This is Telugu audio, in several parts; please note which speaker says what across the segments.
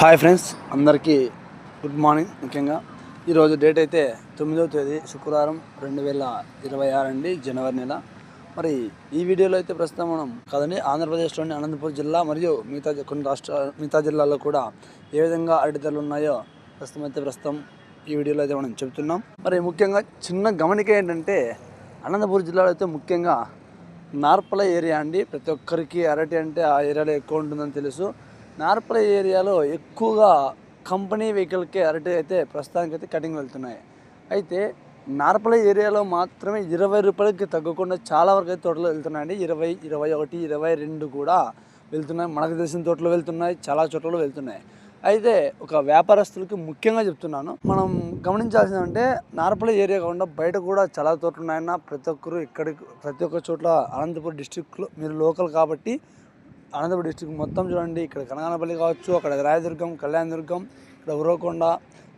Speaker 1: హాయ్ ఫ్రెండ్స్ అందరికీ గుడ్ మార్నింగ్ ముఖ్యంగా. ఈరోజు డేట్ అయితే తొమ్మిదవ తేదీ శుక్రవారం రెండు వేల ఇరవై ఆరు అండి జనవరి నెల. మరి ఈ వీడియోలో అయితే ప్రస్తుతం మనం కదండి ఆంధ్రప్రదేశ్లోని అనంతపురం జిల్లా మరియు మిగతా కొన్ని రాష్ట్ర మిగతా జిల్లాల్లో కూడా ఏ విధంగా అరటితలు ఉన్నాయో ప్రస్తుతం అయితే ప్రస్తుతం ఈ వీడియోలో అయితే మనం చెబుతున్నాం మరి ముఖ్యంగా చిన్న గమనిక ఏంటంటే అనంతపురం జిల్లాలో అయితే ముఖ్యంగా నార్పల ఏరియా అండి. ప్రతి ఒక్కరికి అరటి అంటే ఆ ఏరియాలో ఎక్కువ ఉంటుందని తెలుసు. నార్పల ఏరియాలో ఎక్కువగా కంపెనీ వెహికల్కి అరటి అయితే ప్రస్తుతానికి అయితే కటింగ్ వెళ్తున్నాయి. అయితే నార్పల ఏరియాలో మాత్రమే ఇరవై రూపాయలకి తగ్గకుండా చాలా వరకు అయితే తోటలు వెళ్తున్నాయండి. ఇరవై ఇరవై ఒకటి ఇరవై రెండు కూడా వెళ్తున్నాయి. మనకు తెలిసిన తోటలు వెళ్తున్నాయి చాలా చోట్ల వెళ్తున్నాయి. అయితే ఒక వ్యాపారస్తులకి ముఖ్యంగా చెప్తున్నాను మనం గమనించాల్సింది అంటే నార్పల ఏరియా కాకుండా బయట కూడా చాలా తోటలు ఉన్నాయన్న ప్రతి ఒక్కరు ఇక్కడికి ప్రతి ఒక్క చోట్ల అనంతపురం డిస్టిక్లో మీరు లోకల్ కాబట్టి అనంతపురం డిస్టిక్ మొత్తం చూడండి. ఇక్కడ కనగానపల్లి కావచ్చు అక్కడ రాయదుర్గం కళ్యాణదుర్గం ఇక్కడ ఉరవకొండ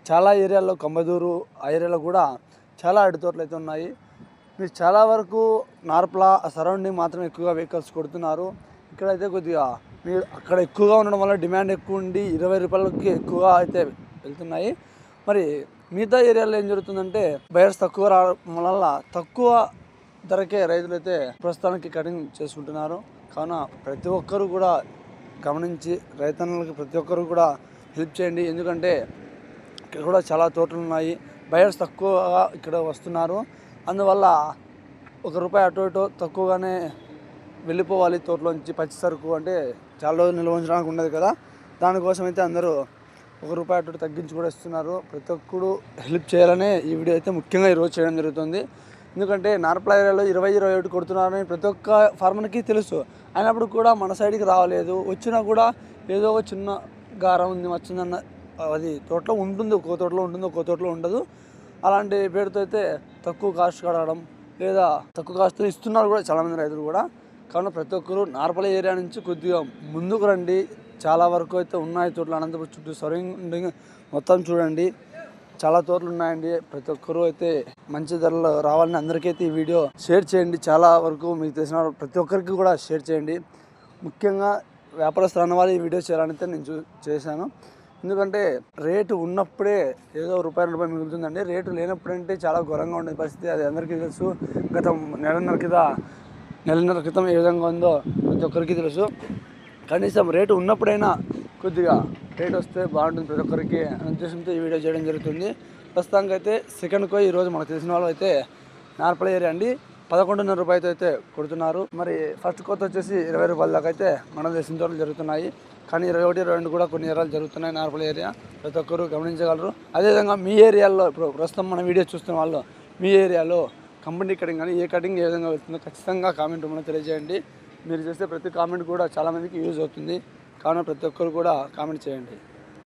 Speaker 1: చాలా ఏరియాల్లో కంబదూరు ఆ ఏరియాలో కూడా చాలా అరటి తోటలు అయితే ఉన్నాయి. మీరు చాలా వరకు నార్పల సరౌండింగ్ మాత్రం ఎక్కువగా వెహికల్స్ కొడుతున్నారు. ఇక్కడైతే కొద్దిగా మీరు అక్కడ ఎక్కువగా ఉండడం వల్ల డిమాండ్ ఎక్కువ ఉండి ఇరవై రూపాయలకి ఎక్కువగా అయితే వెళ్తున్నాయి. మరి మిగతా ఏరియాలో ఏం జరుగుతుందంటే బయర్స్ తక్కువ రావడం వల్ల తక్కువ ధరకే రైతులు అయితే ప్రస్తుతానికి కటింగ్ చేసుకుంటున్నారు. కావున ప్రతి ఒక్కరు కూడా గమనించి రైతన్నలకు ప్రతి ఒక్కరు కూడా హెల్ప్ చేయండి. ఎందుకంటే ఇక్కడ కూడా చాలా తోటలు ఉన్నాయి. బయర్స్ తక్కువగా ఇక్కడ వస్తున్నారు. అందువల్ల ఒక రూపాయి అటు ఇటు తక్కువగానే వెళ్ళిపోవాలి తోటలోంచి పచ్చి సరుకు అంటే చాలా రోజులు నిల్వ ఉంచడానికి ఉండదు కదా. దానికోసం అయితే అందరూ ఒక రూపాయి అటు ఇటు తగ్గించి కూడా ఇస్తున్నారు. ప్రతి ఒక్కరు హెల్ప్ చేయాలనే ఈ వీడియో అయితే ముఖ్యంగా ఈరోజు చేయడం జరుగుతుంది. ఎందుకంటే నార్పల ఏరియాలో ఇరవై ఇరవై ఒకటి కొడుతున్నారని ప్రతి ఒక్క ఫార్మర్కి తెలుసు. అయినప్పుడు కూడా మన సైడ్కి రావలేదు వచ్చినా కూడా ఏదో ఒక చిన్న గారం ఉంది వచ్చిందన్న అది తోటలో ఉంటుంది ఒక్కో తోటలో ఉంటుంది ఒక్కో తోటలో ఉండదు. అలాంటి పేరుతో అయితే తక్కువ కాస్ట్ కడగడం లేదా తక్కువ కాస్ట్ ఇస్తున్నారు కూడా చాలామంది రైతులు కూడా. కావున ప్రతి ఒక్కరు నార్పల ఏరియా నుంచి కొద్దిగా ముందుకు రండి. చాలా వరకు అయితే ఉన్నాయి తోటలు. అనంతపురం చుట్టూ సరౌండింగ్ మొత్తం చూడండి. చాలా తోటలు ఉన్నాయండి ప్రతి ఒక్కరూ అయితే మంచి ధరలు రావాలని అందరికైతే ఈ వీడియో షేర్ చేయండి. చాలా వరకు మీకు తెలిసిన ప్రతి ఒక్కరికి కూడా షేర్ చేయండి. ముఖ్యంగా వ్యాపారస్తులు అన్న వాళ్ళు ఈ వీడియో చేయాలని అయితే నేను చూ చేశాను. ఎందుకంటే రేటు ఉన్నప్పుడే ఏదో రూపాయి రూపాయి మిగులుతుందండి. రేటు లేనప్పుడంటే చాలా ఘోరంగా ఉండే పరిస్థితి. అది అందరికీ తెలుసు. గత నెలన్నర క్రితం నెలన్నర క్రితం ఏ విధంగా ఉందో ప్రతి ఒక్కరికి తెలుసు. కనీసం రేటు ఉన్నప్పుడైనా కొద్దిగా రేట్ వస్తే బాగుంటుంది ప్రతి ఒక్కరికి అనే ఉద్దేశంతో ఈ వీడియో చేయడం జరుగుతుంది. ప్రస్తుతానికి అయితే సెకండ్ కో ఈరోజు మనకు తెలిసిన వాళ్ళు అయితే నార్పల ఏరియా అండి. పదకొండున్నర రూపాయలతో అయితే కొడుతున్నారు. మరి ఫస్ట్ కోత వచ్చేసి ఇరవై రూపాయల దాకా అయితే మనం తెలిసిన చోట్ల జరుగుతున్నాయి. కానీ ఇరవై ఒకటి ఇరవై రెండు కూడా కొన్ని ఏరియాలు జరుగుతున్నాయి నార్పల ఏరియా. ప్రతి ఒక్కరు గమనించగలరు. అదేవిధంగా మీ ఏరియాలో ఇప్పుడు ప్రస్తుతం మన వీడియో చూస్తున్న వాళ్ళు మీ ఏరియాలో కంపెనీ కటింగ్ కానీ ఏ కటింగ్ ఏ విధంగా వెళ్తుందో ఖచ్చితంగా కామెంట్ రూపంలో తెలియజేయండి. మీరు చేసే ప్రతి కామెంట్ కూడా చాలామందికి యూజ్ అవుతుంది. కావున ప్రతి ఒక్కరు కూడా కామెంట్ చేయండి.